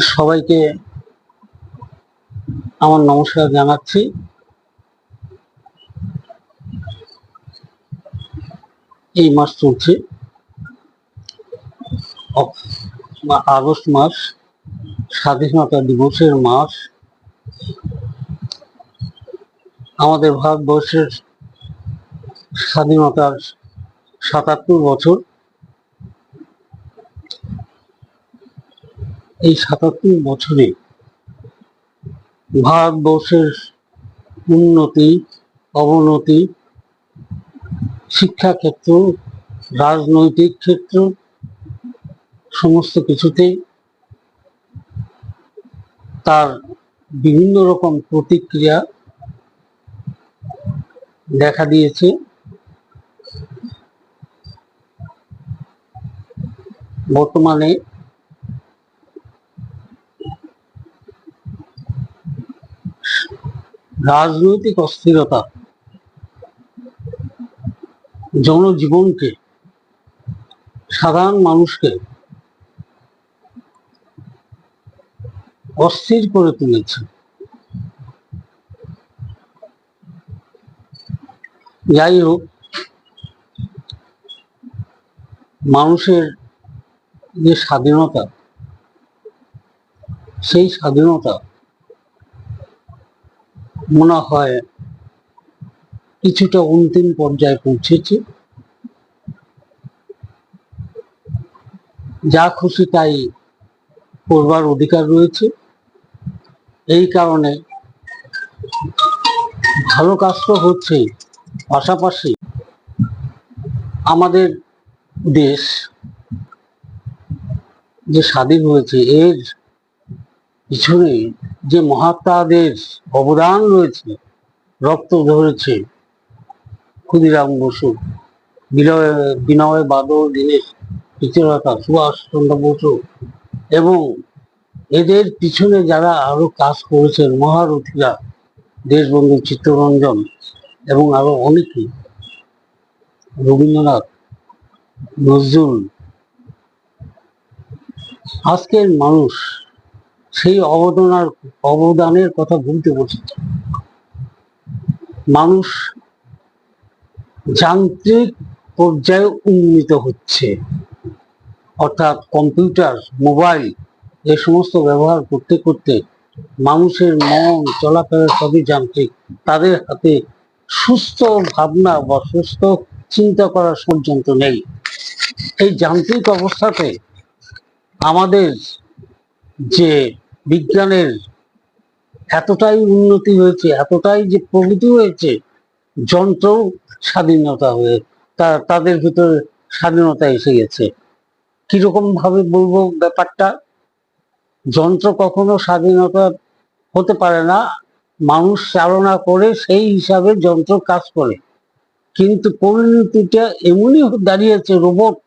সবাইকে আমার নমস্কার জানাচ্ছি। এই মাস চলছে। আগস্ট মাস, স্বাধীনতা দিবসের মাস। আমাদের ভারতবর্ষের স্বাধীনতার সাতাত্তর বছর। এই সাতাত্তর বছরে ভারতবর্ষের উন্নতি, অবনতি শিক্ষাক্ষেত্র রাজনৈতিক ক্ষেত্র, সমস্ত কিছুতেই তার বিভিন্ন রকম প্রতিক্রিয়া দেখা দিয়েছে। বর্তমানে রাজনৈতিক অস্থিরতা জনজীবনকে, সাধারণ মানুষকে অস্থির করে তুলেছে। যাই হোক, মানুষের যে স্বাধীনতা, সেই স্বাধীনতা মনে হয় কিছুটা অন্তিম পর্যায়ে পৌঁছেছে। যা খুশি তাই করবার অধিকার রয়েছে। এই কারণে ভালো কাজ তো হচ্ছে, পাশাপাশি আমাদের দেশ যে স্বাধীন হয়েছে, এর পিছনে যে মহাত্মাদের অবদান রয়েছে, রক্ত ধরেছে ক্ষুদিরাম বসু, বিনয় বিনয় বাদল, দীনেশ সুভাষ চন্দ্র বসু এবং এদের পিছনে যারা আরও কাজ করেছেন মহারথীরা, দেশবন্ধু চিত্তরঞ্জন এবং আরও অনেকেই রবীন্দ্রনাথ, নজরুল, আজকের মানুষ সেই অবদানার, অবদানের কথা ভুলতে বসেছে মানুষ যান্ত্রিক পর্যায়ে উন্নীত হচ্ছে। অর্থাৎ কম্পিউটার, মোবাইল এ সমস্ত ব্যবহার করতে করতে মানুষের মন, চলাফেরা সবই যান্ত্রিক। তাদের হাতে সুস্থ ভাবনা বা সুস্থ চিন্তা করার পর্যন্ত নেই। এই যান্ত্রিক অবস্থাতে আমাদের যে বিজ্ঞানের এতটাই উন্নতি হয়েছে এতটাই যে প্রগতি হয়েছে যন্ত্র স্বাধীনতা হয়ে তা তাদের ভিতরে স্বাধীনতা এসে গেছে। কীরকম ভাবে বলব ব্যাপারটা? যন্ত্র কখনো স্বাধীনতা হতে পারে না মানুষ চালনা করে সেই হিসাবে যন্ত্র কাজ করে। কিন্তু পরিণতিটা এমনই দাঁড়িয়েছে রোবট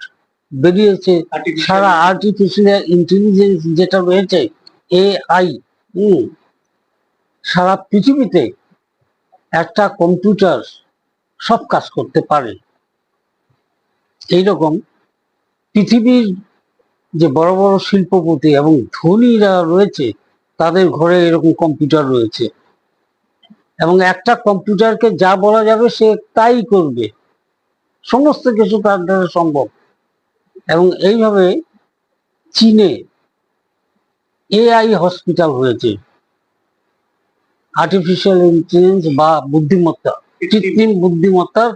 বেরিয়েছে সারা আর্টিফিশিয়াল ইন্টেলিজেন্স যেটা রয়েছে এআই সারা পৃথিবীতে একটা কম্পিউটার সব কাজ করতে পারে। এইরকম পৃথিবীর যে বড় বড় শিল্পপতি এবং ধনীরা রয়েছে, তাদের ঘরে এরকম কম্পিউটার রয়েছে। এবং একটা কম্পিউটারকে যা বলা যাবে সে তাই করবে। সমস্ত কিছু তার দ্বারা সম্ভব? এবং এইভাবে চীনে এআই হসপিটাল হয়েছে। আর্টিফিশিয়াল ইন্টেলিজেন্স বা বুদ্ধিমত্তা, কৃত্রিম বুদ্ধিমত্তার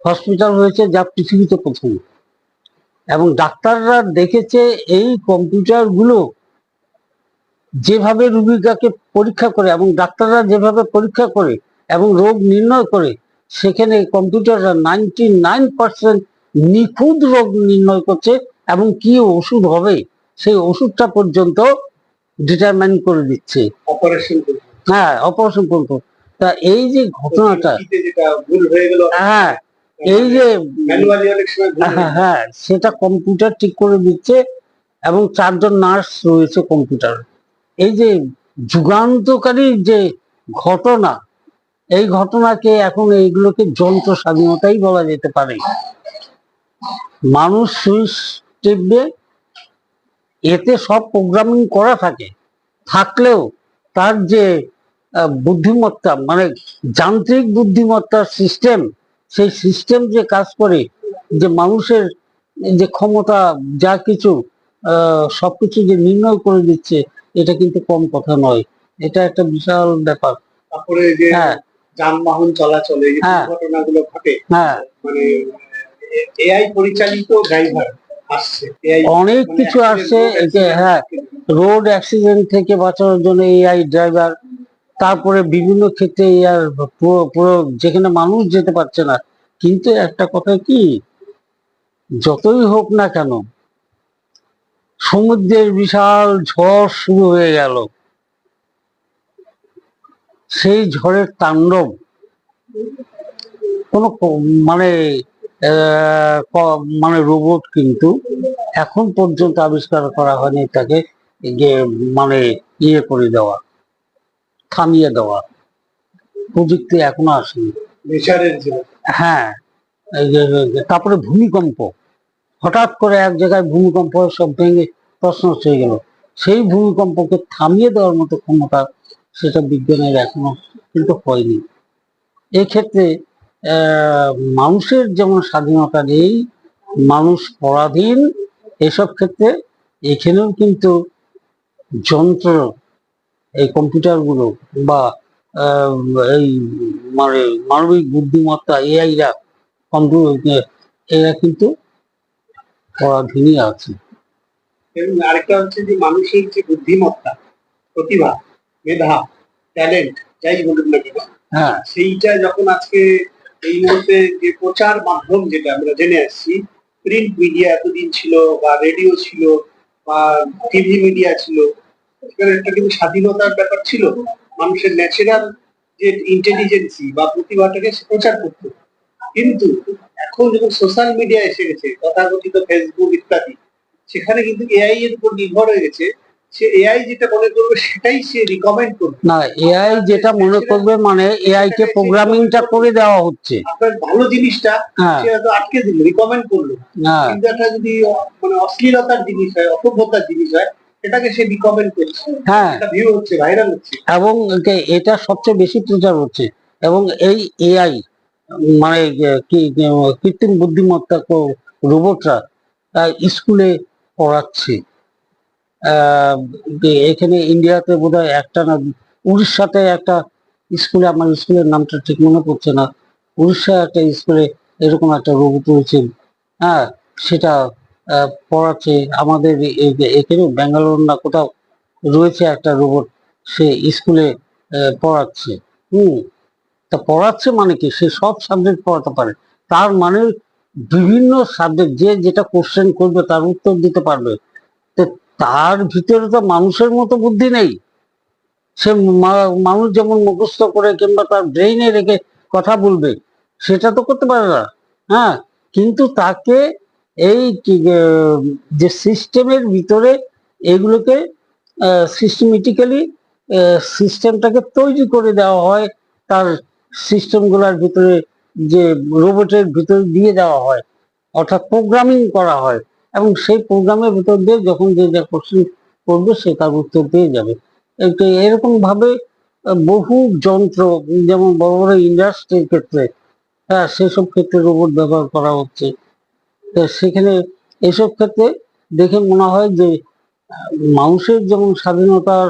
হসপিটাল হয়েছে যা পৃথিবীতে প্রথম। এবং ডাক্তাররা দেখেছে এই কম্পিউটারগুলো যেভাবে রোগীকে পরীক্ষা করে এবং ডাক্তাররা যেভাবে পরীক্ষা করে এবং রোগ নির্ণয় করে, সেখানে কম্পিউটাররা নাইনটি নাইন পার্সেন্ট নিখুঁত রোগ নির্ণয় করছে এবং কি ওষুধ হবে, সেই ওষুধটা পর্যন্ত ডিটারমাইন করে দিচ্ছে। অপারেশন হ্যাঁ অপারেশন করব। তা এই যে ঘটনাটা হয়ে এই যে হ্যাঁ সেটা কম্পিউটার ঠিক করে দিচ্ছে এবং চারজন নার্স রয়েছে কম্পিউটার এই যে যুগান্তকারী যে ঘটনা এই ঘটনাকে এখন এইগুলোকে যন্ত্র স্বাধীনতাই বলা যেতে পারে। মানুষ সুইচ টিপবে এতে সব প্রোগ্রামিং করা থাকে থাকলেও তার যে বুদ্ধিমত্তা মানে যান্ত্রিক বুদ্ধিমত্তার সিস্টেম সেই সিস্টেম যে কাজ করে যে মানুষের যে ক্ষমতা যা কিছু সবকিছু যে নির্ণয় করে দিচ্ছে এটা কিন্তু কম কথা নয় এটা একটা বিশাল ব্যাপার তারপরে যে হ্যাঁ যানবাহন চলাচলে যে হ্যাঁ। দুর্ঘটনাগুলো ঘটে হ্যাঁ মানে এআই পরিচালিত ড্রাইভার অনেক মানে কিছু আসছে হ্যাঁ রোড অ্যাক্সিডেন্ট থেকে বাঁচানোর জন্য এআই ড্রাইভার তারপরে বিভিন্ন ক্ষেত্রে এআর পুরো যেখানে মানুষ যেতে পারছে না। কিন্তু একটা কথা কি যতই হোক না কেন সমুদ্রের বিশাল ঝড় শুরু হয়ে গেল। সেই ঝড়ের তাণ্ডব কোনো মানে মানে রোবট কিন্তু এখন পর্যন্ত আবিষ্কার করা হয়নি তাকে মানে ইয়ে করে দেওয়া থামিয়ে দেওয়া। প্রযুক্তি এখনও আসেনি। হ্যাঁ তারপরে ভূমিকম্প। হঠাৎ করে এক জায়গায় ভূমিকম্প সব ভেঙে প্রশ্ন হয়ে গেল সেই ভূমিকম্পকে থামিয়ে দেওয়ার মতো ক্ষমতা সেটা বিজ্ঞানের এখনও কিন্তু হয়নি। এক্ষেত্রে মানুষের যেমন স্বাধীনতা নেই মানুষ পরাধীন এসব ক্ষেত্রে এখানেও কিন্তু যন্ত্র এই কম্পিউটারগুলো বা এই মানে মানবিক বুদ্ধিমত্তা এআইরা কম্পিউটার এরা কিন্তু পরাধীনই আছে। এবং আরেকটা হচ্ছে যে মানুষের যে বুদ্ধিমত্তা প্রতিভা মেধা ট্যালেন্ট যাই বলুন না হ্যাঁ। সেইটা যখন আজকে এই মুহূর্তে যে প্রচার মাধ্যম যেটা আমরা জেনে আসছি প্রিন্ট মিডিয়া এতদিন ছিল বা রেডিও ছিল বা টিভি মিডিয়া ছিল সেখানে একটা কিন্তু স্বাধীনতার ব্যাপার ছিল। মানুষের ন্যাচারাল যে ইন্টেলিজেন্সি বা প্রতিভাটাকে প্রচার করত। কিন্তু এখন যখন সোশ্যাল মিডিয়া এসে গেছে, তথাকথিত ফেসবুক ইত্যাদি, সেখানে কিন্তু এআই এর উপর নির্ভর হয়ে গেছে। সে এআই যেটা মনে করবে সেটাই সে রিকমেন্ড করবে। না এআই যেটা মনে করবে মানে এআই কে প্রোগ্রামিংটা করে দেওয়া হচ্ছে। আপনার ভালো জিনিসটা হ্যাঁ। সে হয়তো আটকে দিল রিকমেন্ড করল। হ্যাঁ। কিন্তু একটা যদি মানে অশ্লীলতার জিনিস হয় অসভ্যতার জিনিস হয় সেটাকে সে রিকমেন্ড করছে। হ্যাঁ। এটা ভিউ হচ্ছে ভাইরাল হচ্ছে। এবং এটা সবচেয়ে বেশি প্রচার হচ্ছে। এবং এই এআই মানে কি কৃত্রিম বুদ্ধিমত্তা রোবটরা স্কুলে পড়াচ্ছে। এখানে ইন্ডিয়াতে বোধহয় একটা না, উড়িষ্যাতে একটা স্কুলে, আমার স্কুলের নামটা ঠিক মনে পড়ছে না। উড়িষ্যা একটা স্কুলে এরকম একটা রোবট রয়েছে। হ্যাঁ সেটা পড়াচ্ছে। আমাদের এখানে ব্যাঙ্গালোর না কোথাও রয়েছে একটা রোবট, সে স্কুলে পড়াচ্ছে। হুম, তা পড়াচ্ছে মানে কি? সে সব সাবজেক্ট পড়াতে পারে। তার মানে বিভিন্ন সাবজেক্ট, যে যেটা কোশ্চেন করবে তার উত্তর দিতে পারবে। তার ভিতরে তো মানুষের মতো বুদ্ধি নেই। সে মানুষ যেমন মুখস্থ করে কিংবা তার ব্রেইনে রেখে কথা বলবে, সেটা তো করতে পারে না। হ্যাঁ কিন্তু তাকে এই যে সিস্টেমের ভিতরে এগুলোকে সিস্টেমেটিক্যালি সিস্টেমটাকে তৈরি করে দেওয়া হয়, তার সিস্টেমগুলোর ভিতরে যে রোবটের ভিতরে দিয়ে দেওয়া হয়, অর্থাৎ প্রোগ্রামিং করা হয়। এবং সেই প্রোগ্রামের ভিতর দিয়ে যখন যে যা কোশ্চেন করবে সে তার উত্তর পেয়ে যাবে। এরকম ভাবে বহু যন্ত্র, যেমন বড় বড় ইন্ডাস্ট্রির ক্ষেত্রে হ্যাঁ সেসব ক্ষেত্রে রোবট ব্যবহার করা হচ্ছে। সেখানে এসব ক্ষেত্রে দেখে মনে হয় যে মানুষের যেমন স্বাধীনতার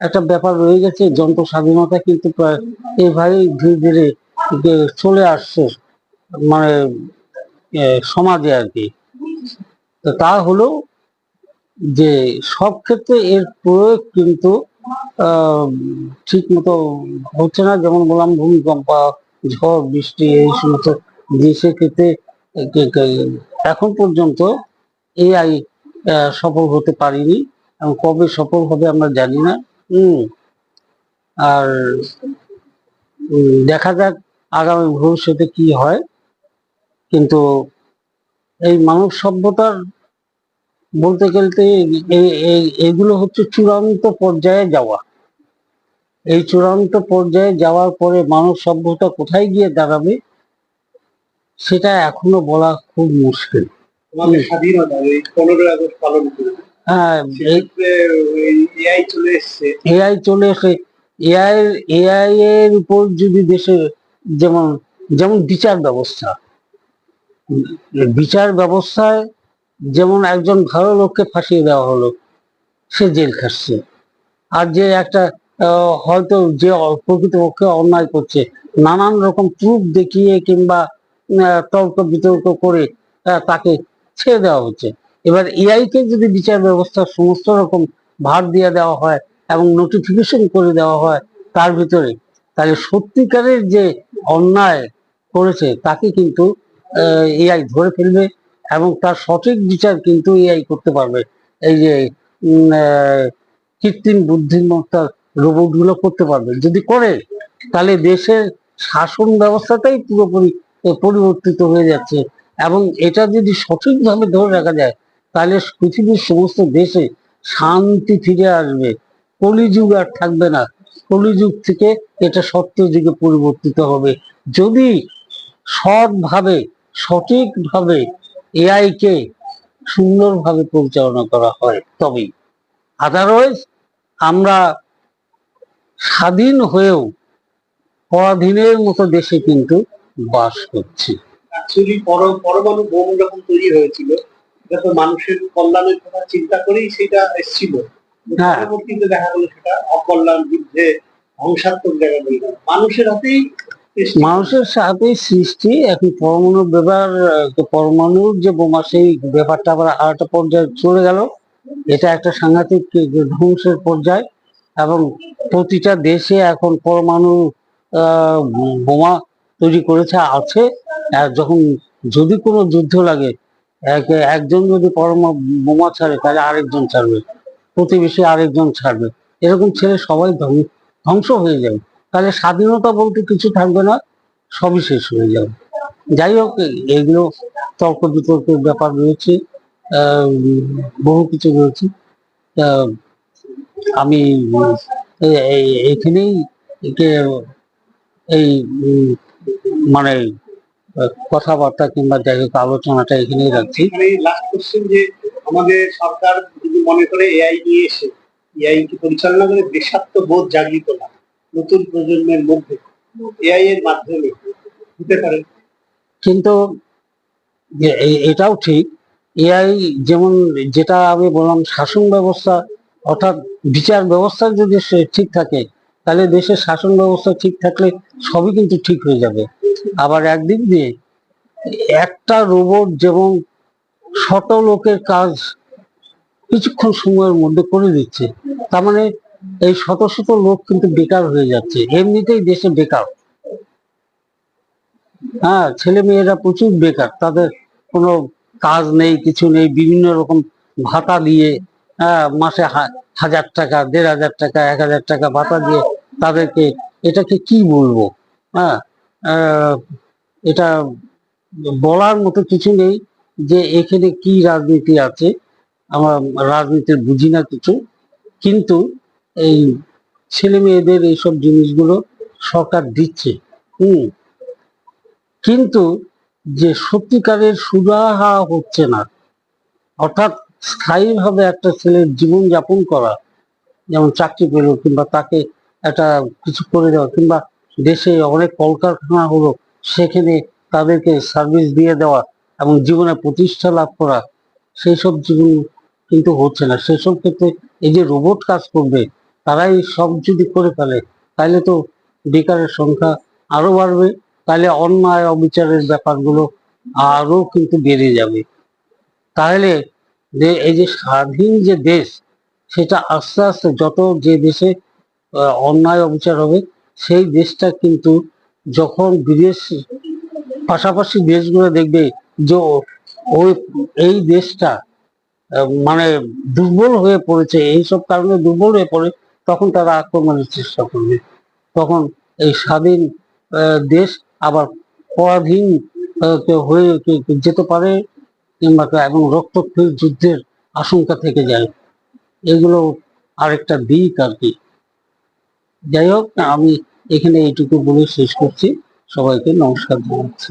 একটা ব্যাপার রয়ে গেছে, যন্ত্র স্বাধীনতা কিন্তু প্রায় এইভাবে ধীরে ধীরে চলে আসছে মানে সমাজে আর কি। তো তা হলো যে সব ক্ষেত্রে এর প্রয়োগ কিন্তু ঠিক মতো হচ্ছে না। যেমন বললাম, ভূমিকম্প, ঝড়, বৃষ্টি, এই সমস্ত জিনিসের ক্ষেত্রে এখন পর্যন্ত এআই সফল হতে পারিনি এবং কবে সফল হবে আমরা জানি না। হম। আর দেখা যাক আগামী ভবিষ্যতে কি হয়। কিন্তু এই মানব সভ্যতার বলতে গেলতে এগুলো হচ্ছে চূড়ান্ত পর্যায়ে যাওয়া। এই চূড়ান্ত পর্যায়ে যাওয়ার পরে মানব সভ্যতা কোথায় গিয়ে দাঁড়াবে সেটা এখনও বলা খুব মুশকিল। হ্যাঁ এআই চলে এসে এআই এআই এর উপর যদি দেশে যেমন যেমন বিচার ব্যবস্থা বিচার ব্যবস্থায় যেমন একজন ভালো লোককে ফাঁসিয়ে দেওয়া হলো, সে জেল খাটছে। আর যে একটা হয়তো যে প্রকৃতপক্ষে অন্যায় করছে, নানান রকম প্রুফ দেখিয়ে কিংবা তর্ক বিতর্ক করে তাকে ছেড়ে দেওয়া হচ্ছে। এবার এআই কে যদি বিচার ব্যবস্থার সমস্ত রকম ভার দিয়ে দেওয়া হয় এবং নোটিফিকেশন করে দেওয়া হয় তার ভিতরে, তাহলে সত্যিকারের যে অন্যায় করেছে, তাকে কিন্তু এআই ধরে ফেলবে এবং তার সঠিক বিচার কিন্তু এআই করতে পারবে। এই যে কৃত্রিম বুদ্ধিমত্তার রোবটগুলো করতে পারবে। যদি করে, তাহলে দেশের শাসন ব্যবস্থাটাই পুরোপুরি পরিবর্তিত হয়ে যাচ্ছে। এবং এটা যদি সঠিকভাবে ধরে রাখা যায়, তাহলে পৃথিবীর সমস্ত দেশে শান্তি ফিরে আসবে। কলিযুগ আর থাকবে না। কলিযুগ থেকে এটা সত্য যুগে পরিবর্তিত হবে। যদি সৎভাবে সঠিকভাবে এআই কে সুন্দরভাবে পরিচালনা করা হয় তবেই আদারওয়াইজ আমরা স্বাধীন হয়েও পরাধীনের মতো দেশে কিন্তু বাস করছি পরমাণু বোম যখন তৈরি হয়েছিল এটা তো মানুষের কল্যাণের কথা চিন্তা করেই সেটা এসেছিল হ্যাঁ। পরবর্তীতে দেখা গেল সেটা অকল্যাণ যুদ্ধে ধ্বংসাত্মক জায়গা। মানুষের হাতেই। মানুষের সাথে সৃষ্টি এখন পরমাণু আহ, পরমাণুর যে বোমা সেই ব্যাপারটা আবার আর একটা পর্যায়ে চলে গেল। এটা একটা সাংঘাতিক ধ্বংসের পর্যায় এবং প্রতিটা দেশে এখন পরমাণু বোমা তৈরি করেছে আছে। আর যখন যদি কোনো যুদ্ধ লাগে একজন যদি পরমা বোমা ছাড়ে তাহলে আরেকজন ছাড়বে। প্রতিবেশী আরেকজন ছাড়বে। এরকম ছেলে সবাই ধ্বং- ধ্বংস হয়ে যাবে। তাহলে স্বাধীনতা বলতে কিছু থাকবে না সবই শেষ হয়ে যাবে। যাই হোক এগুলো তর্ক বিতর্কের ব্যাপার রয়েছে বহু কিছু রয়েছে। আমি উম, এ- এই- মানে কথাবার্তা কিংবা যাই হোক আলোচনাটা এখানেই রাখছি। যে আমাদের সরকার যদি মনে করে এআই নিয়ে এসে এআই কে পরিচালনা করে দেশাত্মবোধ জাগিত না নতুন প্রজন্মের মধ্যে এআই এর মাধ্যমে হতে পারে কিন্তু এটাও ঠিক এআই যেমন যেটা আমি বললাম, শাসন ব্যবস্থা, অর্থাৎ বিচার ব্যবস্থা যদি ঠিক থাকে, তাহলে দেশের শাসন ব্যবস্থা ঠিক থাকলে সবই কিন্তু ঠিক হয়ে যাবে। আবার একদিক দিয়ে একটা রোবট যেমন শত লোকের কাজ কিছুক্ষণ সময়ের মধ্যে করে দিচ্ছে, তার মানে এই শত শত লোক কিন্তু বেকার হয়ে যাচ্ছে। এমনিতেই দেশে বেকার। হ্যাঁ ছেলে মেয়েরা প্রচুর বেকার। তাদের কোনো কাজ নেই, কিছু নেই, বিভিন্ন রকম ভাতা দিয়ে হ্যাঁ মাসে হাজার টাকা, দেড় হাজার টাকা, এক হাজার টাকা ভাতা দিয়ে তাদেরকে, এটাকে কি বলব? হ্যাঁ এটা বলার মতো কিছু নেই যে এখানে কি রাজনীতি আছে। আমরা রাজনীতির বুঝি না কিছু। কিন্তু এই ছেলে মেয়েদের এইসব জিনিসগুলো সরকার দিচ্ছে। হুম। কিন্তু যে সত্যিকারের সুরাহা হচ্ছে না, অর্থাৎ স্থায়ীভাবে একটা ছেলের জীবন যাপন করা, যেমন চাকরি পেল কিংবা তাকে একটা কিছু করে দেওয়া, কিংবা দেশে অনেক কলকারখানা হলো, সেখানে তাদেরকে সার্ভিস দিয়ে দেওয়া এবং জীবনে প্রতিষ্ঠা লাভ করা সেই সব জীবন কিন্তু হচ্ছে না। সেসব ক্ষেত্রে এই যে রোবট কাজ করবে তারাই সব যদি করে ফেলে, তাহলে তো বেকারের সংখ্যা আরও বাড়বে, তাহলে অন্যায় অবিচারের ব্যাপারগুলো আরও কিন্তু বেড়ে যাবে। তাহলে এই যে স্বাধীন যে দেশ, সেটা আস্তে আস্তে যত যে দেশে অন্যায় অবিচার হবে, সেই দেশটা কিন্তু যখন বিদেশ, পাশাপাশি দেশগুলো দেখবে যে ওই, এই দেশটা মানে দুর্বল হয়ে পড়েছে, এইসব কারণে দুর্বল হয়ে পড়ে তখন তারা আক্রমণের চেষ্টা করবে। তখন এই স্বাধীন দেশ আবার পরাধীন হয়ে যেতে পারে কিংবা এবং রক্তক্ষয়ী যুদ্ধের আশঙ্কা থেকে যায়। এগুলো আরেকটা দিক আর কি। যাই হোক, আমি এখানে এইটুকু বলে শেষ করছি। সবাইকে নমস্কার জানাচ্ছি।